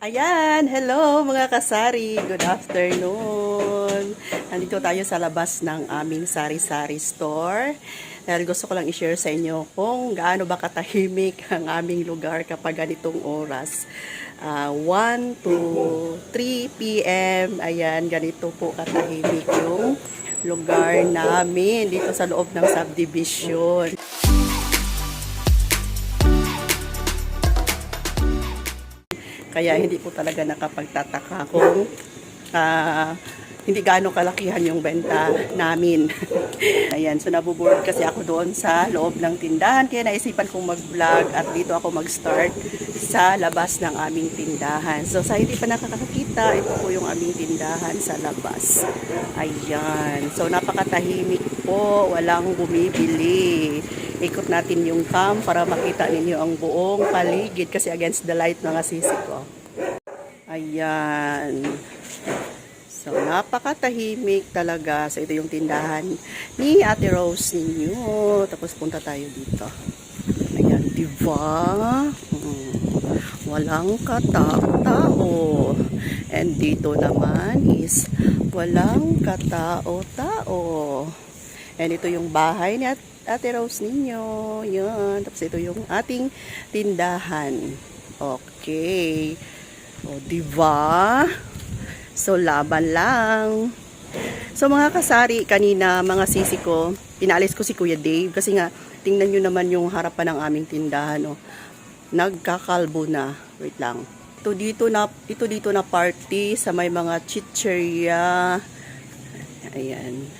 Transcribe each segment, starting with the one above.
Ayan, hello mga kasari. Good afternoon. Nandito tayo sa labas ng aming sari-sari store. Dahil gusto ko lang i-share sa inyo kung gaano ba katahimik ang aming lugar kapag ganitong oras. Ah, 1 to 3 p.m. Ayan, ganito po katahimik yung lugar namin dito sa loob ng subdivision. Kaya hindi po talaga nakapagtataka kung ah, hindi gaano kalakihan yung benta namin. Ayan, so nabuboard kasi ako doon sa loob ng tindahan. Kaya naisipan kong mag-vlog at dito ako mag-start sa labas ng aming tindahan. So sa hindi pa nakakakita, ito po yung aming tindahan sa labas. Ayan, so napakatahimik po, walang bumibili. Ikot natin yung cam para makita ninyo ang buong paligid kasi against the light mga sisi ko. Ayan. So, napakatahimik talaga. So, ito yung tindahan ni Ate Rose ninyo. Tapos, punta tayo dito. Ayan, di ba? Hmm. Walang katao-tao. And dito naman is walang katao-tao. And ito yung bahay ni At- Ate Rose ninyo. Yan. Tapos, ito yung ating tindahan. Okay. O, di ba? So, laban lang. So, mga kasari, kanina, mga sisi ko, inalis ko si Kuya Dave kasi nga, tingnan nyo naman yung harapan ng aming tindahan. Oh. Nagkakalbo na. Wait lang. Ito dito na, ito dito na party sa may mga chicheria. Ayan.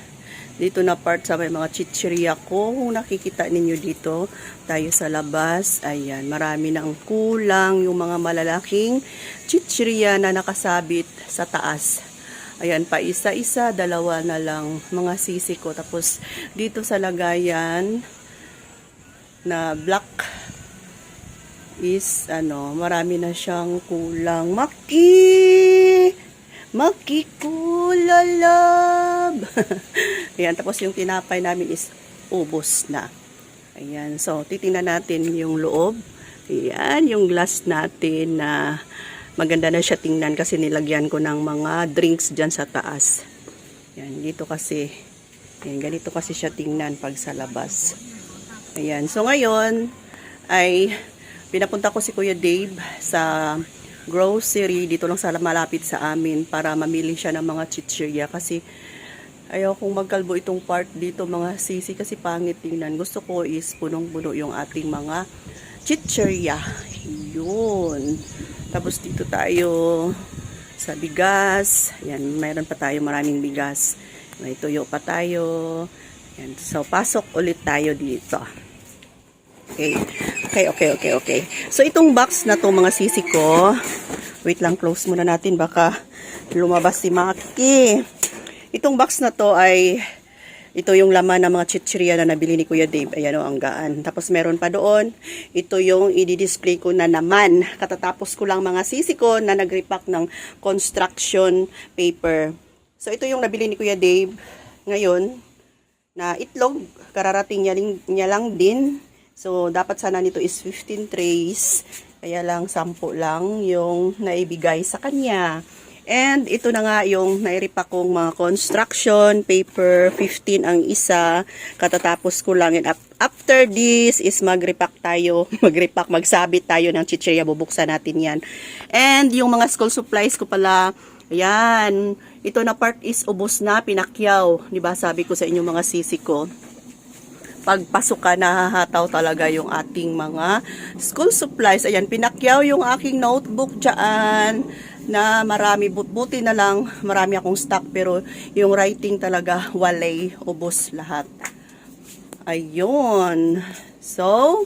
Dito na part sa may mga chicheria ko. Kung nakikita ninyo dito, tayo sa labas. Ayan, marami nang kulang yung mga malalaking chicheria na nakasabit sa taas. Ayan, pa isa-isa, dalawa na lang mga sisi ko. Tapos, dito sa lagayan na black is, ano, marami na siyang kulang. Maki! Makikulalab! Ayan, tapos yung tinapay namin is ubos na. Ayan, so titingnan natin yung loob. Ayan, yung glass natin na maganda na siya tingnan kasi nilagyan ko ng mga drinks dyan sa taas. Ayan, dito kasi, ayan, ganito kasi siya tingnan pag sa labas. Ayan, so ngayon ay pinapunta ko si Kuya Dave sa grocery dito lang sa malapit sa amin para mamili siya ng mga chichirya kasi ayaw kong magkalbo itong part dito mga sisi kasi pangit tingnan. Gusto ko is punong-puno yung ating mga chichirya. Yun. Tapos dito tayo sa bigas. Yan, mayroon pa tayo maraming bigas. May tuyo pa tayo. Yan. So, pasok ulit tayo dito. Okay. Okay, okay, okay, okay. So, itong box na to mga sisi ko. Wait lang, close muna natin. Baka lumabas si Maki. Itong box na to ay ito yung laman ng mga chichirya na nabili ni Kuya Dave. Ayan o, ang gaan. Tapos meron pa doon. Ito yung i-display ko na naman. Katatapos ko lang mga sisi ko na nag-repack ng construction paper. So ito yung nabili ni Kuya Dave ngayon na itlog. Kararating niya, niya lang din. So dapat sana nito is 15 trays. Kaya lang 10 lang yung naibigay sa kanya. And ito na nga yung nairipa kong mga construction paper, 15 ang isa. Katatapos ko lang. And after this is mag-repack tayo. Mag-repack, magsabit tayo ng chicheria. Bubuksan natin yan. And yung mga school supplies ko pala, ayan. Ito na part is ubos na, pinakyaw. Diba sabi ko sa inyo mga sisi ko pagpasok ka, nahahataw talaga yung ating mga school supplies. Ayan, pinakyaw yung aking notebook dyan na marami, but buti na lang, marami akong stock, pero yung writing talaga, walay, ubos lahat. Ayun. So,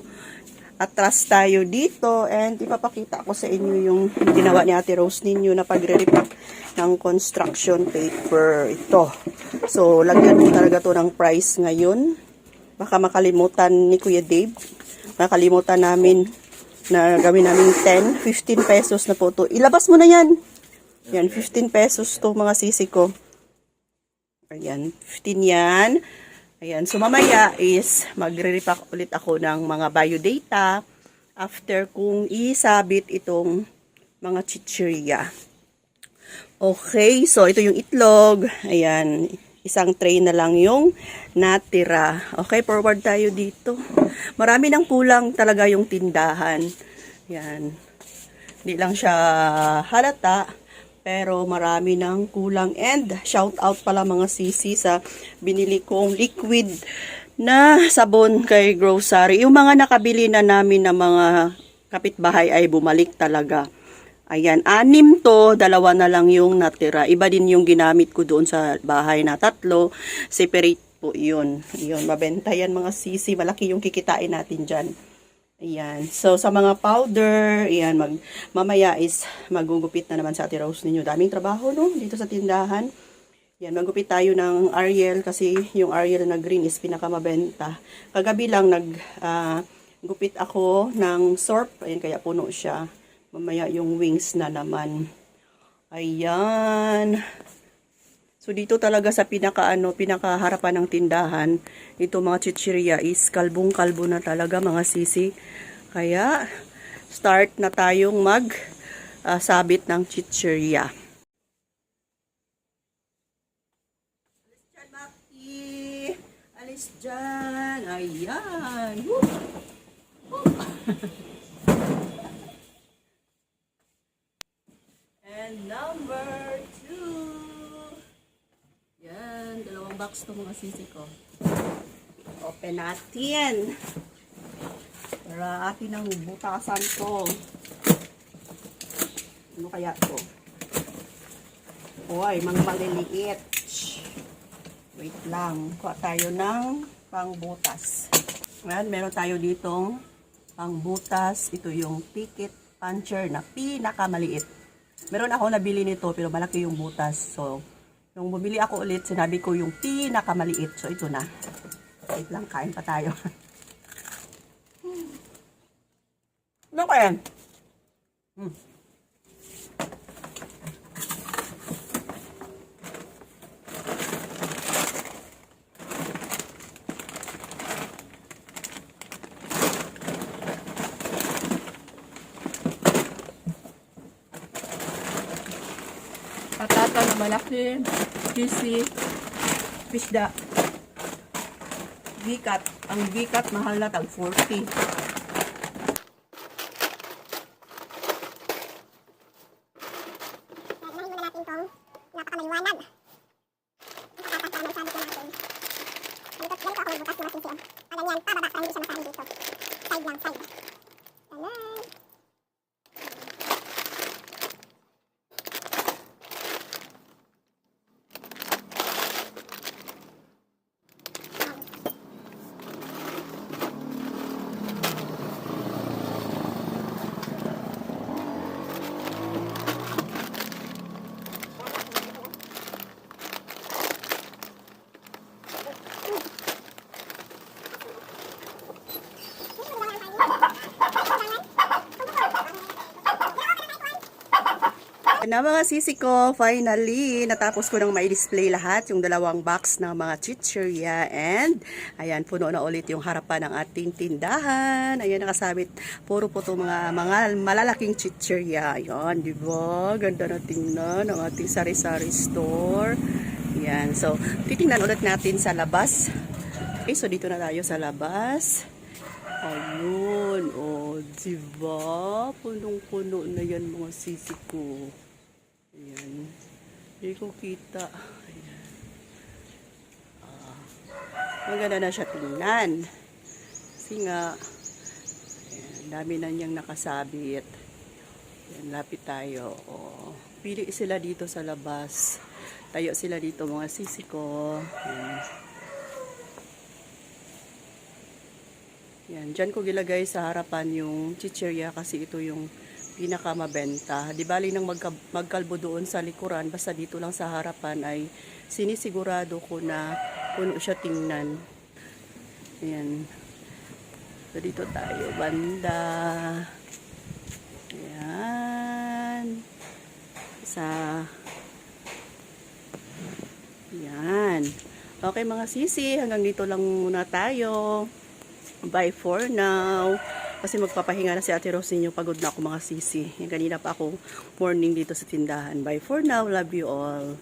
atras tayo dito and ipapakita ko sa inyo yung ginawa ni Ate Rose ninyo na pagre-repack ng construction paper. Ito. So, lagyan mo talaga to ng price ngayon. Baka makalimutan ni Kuya Dave. Makalimutan namin na gawin namin 10, 15 pesos na po to. Ilabas mo na yan. Yan, 15 pesos to mga sisi ko. Ayan, 15 yan. Ayan, so mamaya is magre-repack ulit ako ng mga biodata after kung isabit itong mga chichirya. Okay, so ito yung itlog. Ayan, isang tray na lang yung natira. Okay, forward tayo dito. Marami nang kulang talaga yung tindahan. Ayan. Hindi lang siya halata, pero marami nang kulang. And shout out pala mga sisi sa binili kong liquid na sabon kay grocery. Yung mga nakabili na namin na mga kapitbahay ay bumalik talaga. Ayan, anim to, dalawa na lang yung natira. Iba din yung ginamit ko doon sa bahay na tatlo. Separate po yun. Yun, mabenta yan mga sisi. Malaki yung kikitain natin dyan. Ayan. So, sa mga powder, ayan, mag, mamaya is magugupit na naman sa Ate Rose ninyo. Daming trabaho, no? Dito sa tindahan. Yan, magupit tayo ng Ariel kasi yung Ariel na green is pinakamabenta. Kagabi lang nag ah, gupit ako ng sorp. Ayan, kaya puno siya. Mamaya yung wings na naman. Ayan. So dito talaga sa pinaka ano, pinakaharapan ng tindahan, ito mga chichirya is kalbong-kalbo na talaga mga sisi. Kaya start na tayong mag ah, sabit ng chichirya. Alis dyan, Maki! Alis dyan! Ayan! Woo! And number two. Yan, dalawang box to mga sisi ko. Open natin. Para atin ang butasan to. Ano kaya to? Uy, mga maliliit. Wait lang. Kuha tayo ng pangbutas. Ayan, meron tayo ditong pangbutas. Ito yung ticket puncher na pinakamaliit. Meron ako nabili nito pero malaki yung butas. So, nung bumili ako ulit, sinabi ko yung pinakamaliit. So, ito na. Wait lang, kain pa tayo. ano ba yan? Hmm. Na malaki, cheesy, pisda. Gikat. Ang gikat mahal na tag 40. Unahin muna natin itong napakamaliwanag. Nakakasama sabi ko natin. Dito, ganito ako magbukas na masisi. Pag ganyan, pababa para hindi siya masabi dito. Side lang, side. Ganun. Na mga sisi ko, finally, natapos ko nang mai-display lahat yung dalawang box ng mga chichirya and ayan, puno na ulit yung harapan ng ating tindahan. Ayan, nakasabit, puro po to mga, mga malalaking chichirya. Ayan, di ba? Ganda na tingnan ang ating sari-sari store. Ayan, so, titingnan ulit natin sa labas. Okay, so dito na tayo sa labas. Ayun, oh, di ba? Punong-puno na yan mga sisi ko. Hindi ko kita. Ayan. Ah, maganda na siya tingnan. Kasi nga, ayan, dami na niyang nakasabit. Ayan, lapit tayo. Oh, pili sila dito sa labas. Tayo sila dito mga sisi ko. Ayan. Yan, dyan ko gilagay sa harapan yung chichirya kasi ito yung pinakamabenta. Di bali nang magka, magkalbo doon sa likuran, basta dito lang sa harapan ay sinisigurado ko na puno siya tingnan. Ayan. So dito tayo, banda. Ayan. Sa Yan. Okay mga sisi, hanggang dito lang muna tayo. Bye for now. Kasi magpapahinga na si Ate Rose ninyo. Pagod na ako mga sisi. Yan, kanina pa ako morning dito sa tindahan. Bye for now. Love you all.